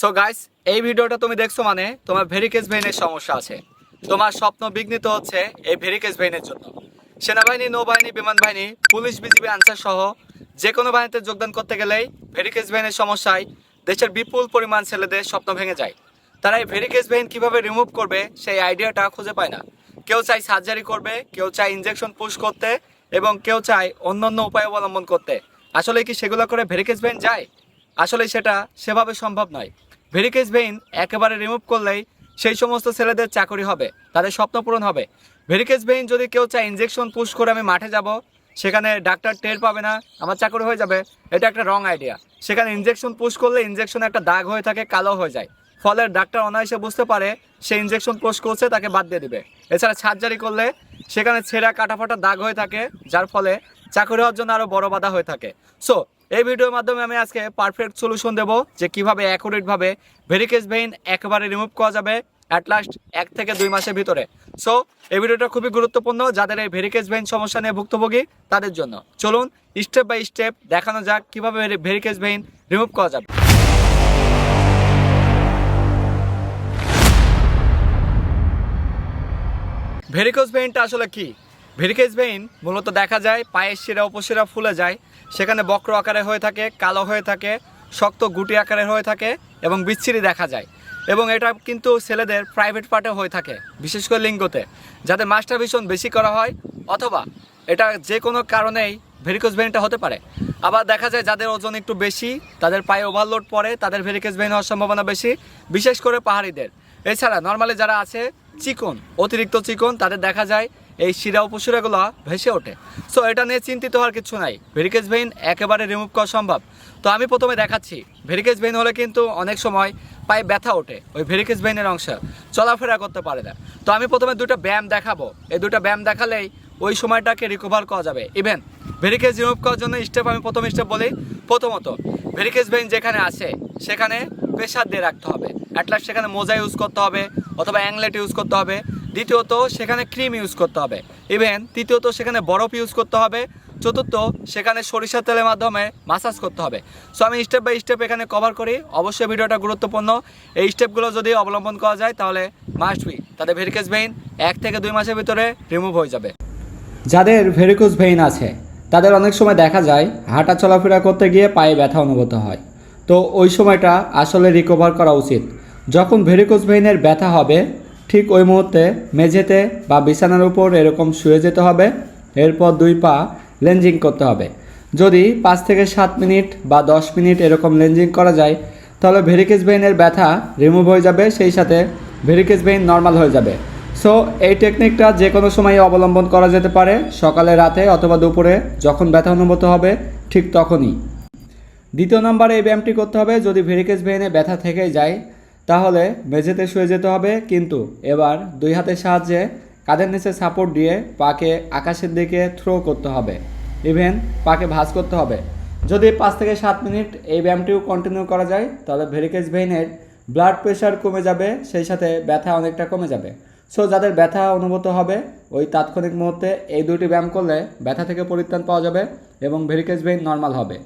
So guys এই ভিডিওটা তুমি দেখছ মানে তোমার ভেরিকেজ ভেইনের সমস্যা আছে। তোমার স্বপ্ন বিঘ্নিত হচ্ছে এই ভেরিকেজ ভেইনের জন্য। সেনাবাহিনী, নৌবাহিনী, বিমান বাহিনী, পুলিশ, বিজিবি, আনসার সহ যে কোনো বাহিনীতে যোগদান করতে গেলেই ভেরিকেজ ভেইনের সমস্যায় দেশের বিপুল পরিমাণ ছেলেদের স্বপ্ন ভেঙে যায়। তারা এই ভেরিকেজ ভেইন কীভাবে রিমুভ করবে সেই আইডিয়াটা খুঁজে পায় না। কেউ চায় সার্জারি করবে, কেউ চায় ইনজেকশন পুশ করতে এবং কেউ চায় অন্যান্য উপায় অবলম্বন করতে। আসলে কি সেগুলো করে ভেরিকেজ ভেইন যায়? আসলে সেটা সেভাবে সম্ভব নয়। ভেরিকেজ ভেইন একেবারে রিমুভ করলেই সেই সমস্ত ছেলেদের চাকরি হবে, তাদের স্বপ্ন পূরণ হবে। ভেরিকেজ ভেইন যদি কেউ চায় ইনজেকশন পুশ করে আমি মাঠে যাব, সেখানে ডাক্তার টের পাবে না, আমার চাকরি হয়ে যাবে, এটা একটা রং আইডিয়া সেখানে ইনজেকশন পুশ করলে ইনজেকশন একটা দাগ হয়ে থাকে, কালো হয়ে যায়। ফলে ডাক্তার অনায়াসে বুঝতে পারে, সে ইনজেকশন পুশ করছে, তাকে বাদ দিয়ে দিবে। এছাড়া সার্জারি করলে সেখানে ছেঁড়া কাটাফাটা দাগ হয়ে থাকে, যার ফলে চাকরি হওয়ার জন্য আরও বড় বাধা হয়ে থাকে। সো এই ভিডিওর মাধ্যমে আমি আজকে পারফেক্ট সলিউশন দেবো যে কীভাবে অ্যাকুরেটভাবে ভেরিকেজ ভেইন একেবারে রিমুভ করা যাবে অ্যাট লাস্ট এক থেকে দুই মাসের ভিতরে। সো এই ভিডিওটা খুবই গুরুত্বপূর্ণ যাদের এই ভেরিকেজ ভেইন সমস্যা নিয়ে ভুক্তভোগী, তাদের জন্য। চলুন স্টেপ বাই স্টেপ দেখানো যাক কীভাবে ভেরিকেজ ভেইন রিমুভ করা যাবে। ভেরিকোজ ভেইনটা আসলে কি? ভেরিকেজ ভেইন মূলত দেখা যায় পায়ের শিরা উপশিরা ফুলে যায়। সেখানে বক্র আকারে হয়ে থাকে, কালো হয়ে থাকে, শক্ত গুটি আকারে হয়ে থাকে এবং বিচ্ছিরি দেখা যায়। এবং এটা কিন্তু ছেলেদের প্রাইভেট পার্টে হয়ে থাকে, বিশেষ করে লিঙ্গতে। যাতে মাস্টার ভীষণ বেশি করা হয়, অথবা এটা যে কোনো কারণেই ভেরিকোজ ভেইনটা হতে পারে। আবার দেখা যায় যাদের ওজন একটু বেশি, তাদের পায়ে ওভারলোড পড়ে, তাদের ভেরিকেজ ভেইন হওয়ার সম্ভাবনা বেশি, বিশেষ করে পাহাড়িদের। এছাড়া নর্মালি যারা আছে, চিকন, অতিরিক্ত চিকন, তাদের দেখা যায় এই শিরা উপশিরাগুলো ভেসে ওঠে। সো এটা নিয়ে চিন্তিত হওয়ার কিছু নাই। ভেরিকেজ ভেইন একেবারে রিমুভ করা সম্ভব। তো আমি প্রথমে দেখাচ্ছি। ভেরিকেজ ভেইন হলে কিন্তু অনেক সময় পায়ে ব্যথা ওঠে ওই ভেরিকেজ ভেইনের অংশ। চলাফেরা করতে পারে না। তো আমি প্রথমে দুটো ব্যায়াম দেখাবো। এই দুটো ব্যায়াম দেখালেই ওই সময়টাকে রিকভার করা যাবে। ইভেন ভেরিকেজ রিমুভ করার জন্য স্টেপ আমি প্রথম স্টেপ বলি। প্রথমত ভেরিকেজ ভেইন যেখানে আছে, সেখানে প্রেশার দিয়ে রাখতে হবে। অ্যাটলাস্ট সেখানে মোজা ইউজ করতে হবে অথবা অ্যাংলেট ইউজ করতে হবে। দ্বিতীয়ত, সেখানে ক্রিম ইউজ করতে হবে। ইভেন তৃতীয়ত, সেখানে বরফ ইউজ করতে হবে। চতুর্থ, সেখানে সরিষার তেলের মাধ্যমে মাসাজ করতে হবে। সো আমি স্টেপ বাই স্টেপ এখানে কভার করি। অবশ্যই ভিডিওটা গুরুত্বপূর্ণ। এই স্টেপগুলো যদি অবলম্বন করা যায়, তাহলে মাস্ট বি তাদের ভেরিকেজ ভেইন এক থেকে দুই মাসের ভিতরে রিমুভ হয়ে যাবে। যাদের ভেরিকোজ ভেইন আছে, তাদের অনেক সময় দেখা যায়, হাঁটা চলাফেরা করতে গিয়ে পায়ে ব্যথা অনুভূত হয়। তো ওই সময়টা আসলে রিকভার করা উচিত। যখন ভেরিকোজ ভেইনের ব্যথা হবে ঠিক ওই মুহূর্তে মেঝেতে বা বিছানার উপর এরকম শুয়ে যেতে হবে। এরপর দুই পা লেঞ্জিং করতে হবে। যদি পাঁচ থেকে সাত মিনিট বা দশ মিনিট এরকম লেঞ্জিং করা যায়, তাহলে ভেরিকেজ ভেইনের ব্যথা রিমুভ হয়ে যাবে, সেই সাথে ভেরিকেজ ভেইন নর্মাল হয়ে যাবে। সো এই টেকনিকটা যে কোনো সময় অবলম্বন করা যেতে পারে, সকালে, রাতে অথবা দুপুরে যখন ব্যথা অনুভূত হবে, ঠিক তখনই। দ্বিতীয় নম্বরে এই ব্যায়ামটি করতে হবে, যদি ভেরিকেজ ভেইনে ব্যথা থেকে যায় তাহলে মেঝেতে শুয়ে যেতে হবে, কিন্তু এবার দুই হাতের সাহায্যে কাঁধের নিচে সাপোর্ট দিয়ে পাকে আকাশের দিকে থ্রো করতে হবে। ইভেন পাকে ভাঁজ করতে হবে। যদি পাঁচ থেকে সাত মিনিট এই ব্যায়ামটিও কন্টিনিউ করা যায়, তাহলে ভেরিকেজ ভেইনের ব্লাড প্রেশার কমে যাবে, সেই সাথে ব্যথা অনেকটা কমে যাবে। সো যাদের ব্যথা অনুভূত হবে, ওই তাৎক্ষণিক মুহূর্তে এই দুটি ব্যায়াম করলে ব্যথা থেকে পরিত্রাণ পাওয়া যাবে এবং ভেরিকেজ ভেইন নর্মাল হবে।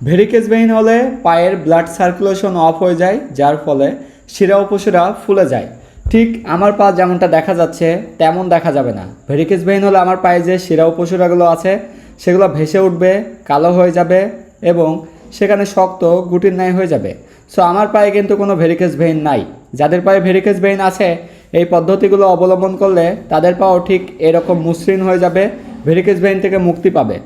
ভেরিকেজ ভেইন হলে পায়ের ব্লাড সার্কুলেশন অফ হয়ে যায়, যার ফলে শিরা উপশিরা ফুলে যায়। ঠিক আমার পা যেমনটা দেখা যাচ্ছে, তেমন দেখা যাবে না। ভেরিকেজ ভেইন হলে আমার পায়ে যে শিরা উপশিরাগুলো আছে, সেগুলো ভেসে উঠবে, কালো হয়ে যাবে এবং সেখানে শক্ত গুটির ন্যায় হয়ে যাবে। সো আমার পায়ে কিন্তু কোনো ভেরিকেজ ভেইন নাই। যাদের পায়ে ভেরিকেজ ভেইন আছে, এই পদ্ধতিগুলো অবলম্বন করলে তাদের পাও ঠিক এরকম মসৃণ হয়ে যাবে ভেরিকেজ ভেইন থেকে মুক্তি পাবে।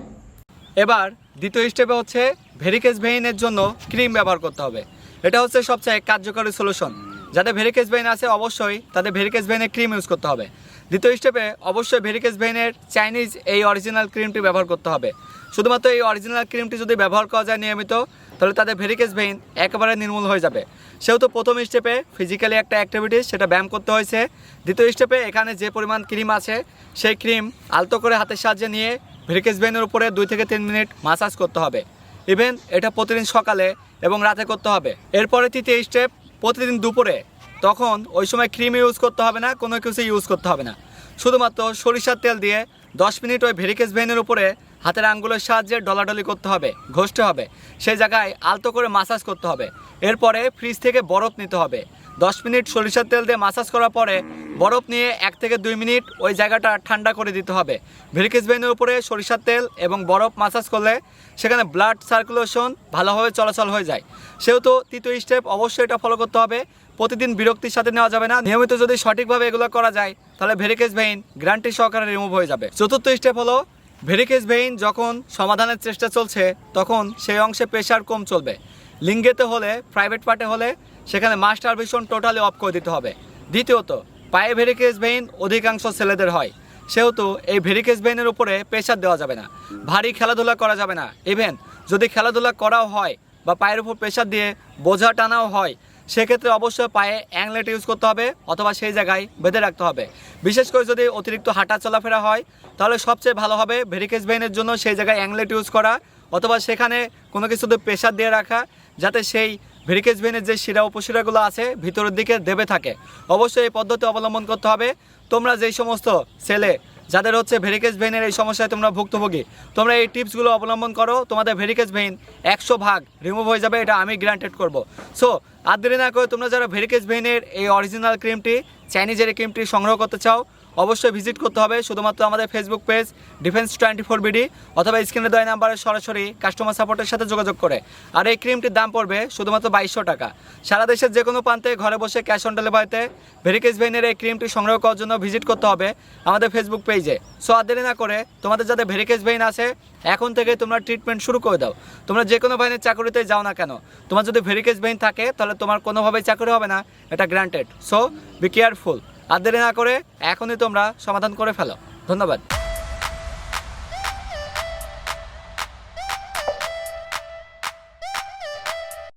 এবার, দ্বিতীয় স্টেপে হচ্ছে ভেরিকেজ ভেইনের জন্য ক্রিম ব্যবহার করতে হবে। এটা হচ্ছে সবচেয়ে কার্যকরী সলিউশন যাদের ভেরিকেজ ভেইন আছে, অবশ্যই তাদের ভেরিকেজ ভেইনের ক্রিম ইউজ করতে হবে। দ্বিতীয় স্টেপে অবশ্যই ভেরিকেজ ভেইনের চাইনিজ এই অরিজিনাল ক্রিমটি ব্যবহার করতে হবে। শুধুমাত্র এই অরিজিনাল ক্রিমটি যদি ব্যবহার করা যায় নিয়মিত, তাহলে তাদের ভেরিকেজ ভেইন একেবারে নির্মূল হয়ে যাবে। সেহেতু প্রথম স্টেপে ফিজিক্যালি একটা অ্যাক্টিভিটি সেটা ব্যায়াম করতে হয়েছে। দ্বিতীয় স্টেপে এখানে যে পরিমাণ ক্রিম আছে, সেই ক্রিম আলতো করে হাতের সাহায্যে নিয়ে ভেরিকেজ ভেইনের উপরে দুই থেকে তিন মিনিট মাসাজ করতে হবে। ইভেন এটা প্রতিদিন সকালে এবং রাতে করতে হবে। এরপরে তৃতীয় স্টেপ প্রতিদিন দুপুরে। তখন ওই সময় ক্রিম ইউজ করতে হবে না, কোনো কিছু ইউজ করতে হবে না। শুধুমাত্র সরিষার তেল দিয়ে দশ মিনিট ওই ভেরিকেস ভেনের উপরে হাতের আঙ্গুলের সাহায্যে ডলাডলি করতে হবে, ঘষতে হবে। সেই জায়গায় আলতো করে মাসাজ করতে হবে। এরপরে ফ্রিজ থেকে বরফ নিতে হবে। দশ মিনিট সরিষার তেল দিয়ে মাসাজ করার পরে বরফ নিয়ে এক থেকে দুই মিনিট ওই জায়গাটা ঠান্ডা করে দিতে হবে। ভেরিকেজ ভেইনের উপরে সরিষার তেল এবং বরফ মাসাজ করলে সেখানে ব্লাড সার্কুলেশন ভালোভাবে চলাচল হয়ে যায়। সেহেতু তৃতীয় স্টেপ অবশ্যই এটা ফলো করতে হবে। প্রতিদিন বিরক্তির সাথে নেওয়া যাবে না। নিয়মিত যদি সঠিকভাবে এগুলো করা যায়, তাহলে ভেরিকেজ ভেইন গ্যারান্টি সহকারে রিমুভ হয়ে যাবে। চতুর্থ স্টেপ হলো ভেরিকেজ ভেইন যখন সমাধানের চেষ্টা চলছে, তখন সেই অংশে প্রেশার কম চলবে। লিঙ্গেতে হলে প্রাইভেট পার্টে হলে, সেখানে মাস্টার ভিশন টোটালি অফ করে দিতে হবে। দ্বিতীয়ত, পায়ে ভেরিকেজ ভেইন অধিকাংশ ছেলেদের হয়। সেহেতু এই ভেরিকেজ ভেইনের উপরে প্রেশার দেওয়া যাবে না। ভারী খেলাধুলা করা যাবে না। ইভেন যদি খেলাধুলা করাও হয় বা পায়ের উপর প্রেশার দিয়ে বোঝা টানাও হয়, সেক্ষেত্রে অবশ্যই পায়ে অ্যাংলেট ইউজ করতে হবে অথবা সেই জায়গায় বেঁধে রাখতে হবে। বিশেষ করে যদি অতিরিক্ত হাঁটা চলাফেরা হয়, তাহলে সবচেয়ে ভালো হবে ভেরিকেজ ভেইনের জন্য সেই জায়গায় অ্যাংলেট ইউজ করা অথবা সেখানে কোনো কিছুতে প্রেশার দিয়ে রাখা যাতে সেই ভেরিকেজ ভেনের যে শিরা উপশিরাগুলো আছে ভিতরের দিকে দেবে থাকে। অবশ্যই এই পদ্ধতি অবলম্বন করতে হবে। তোমরা যেই সমস্ত ছেলে যাদের হচ্ছে ভেরিকেজ ভেনের এই সমস্যায় তোমরা ভুক্তভোগী, তোমরা এই টিপসগুলো অবলম্বন করো। তোমাদের ভেরিকেজ ভেন একশো ভাগ রিমুভ হয়ে যাবে, এটা আমি গ্রান্টেড করব। সো আর না করে তোমরা যারা ভেরিকেজ ভেনের এই অরিজিনাল ক্রিমটি চাইনিজের এই ক্রিমটি সংগ্রহ করতে চাও, অবশ্যই ভিজিট করতে হবে। শুধুমাত্র আমাদের Facebook page defence twenty four BD অথবা স্ক্রিনে দেওয়া নাম্বারে সরাসরি কাস্টমার সাপোর্টের সাথে যোগাযোগ করে। আর এই ক্রিমটির দাম পড়বে শুধুমাত্র বাইশশো টাকা। সারা দেশের যে কোনো প্রান্তে ঘরে বসে ক্যাশ অন ডেলিভারিতে ভেরিকেজ ভেইনের এই ক্রিমটি সংগ্রহ করার জন্য ভিজিট করতে হবে আমাদের ফেসবুক পেজে সো আর দেরি না করে তোমাদের যাদের ভেরিকেজ ভেইন আছে এখন থেকে তোমরা ট্রিটমেন্ট শুরু করে দাও। তোমরা যে কোনো বাহিনীর চাকরিতে যাও না কেন? তোমার যদি ভেরিকেজ বাহিন থাকে, তাহলে তোমার কোনোভাবেই চাকরি হবে না। এটা গ্রান্টেড সো বি কেয়ারফুল আর দেরি না করে এখনই তোমরা সমাধান করে ফেলো। ধন্যবাদ।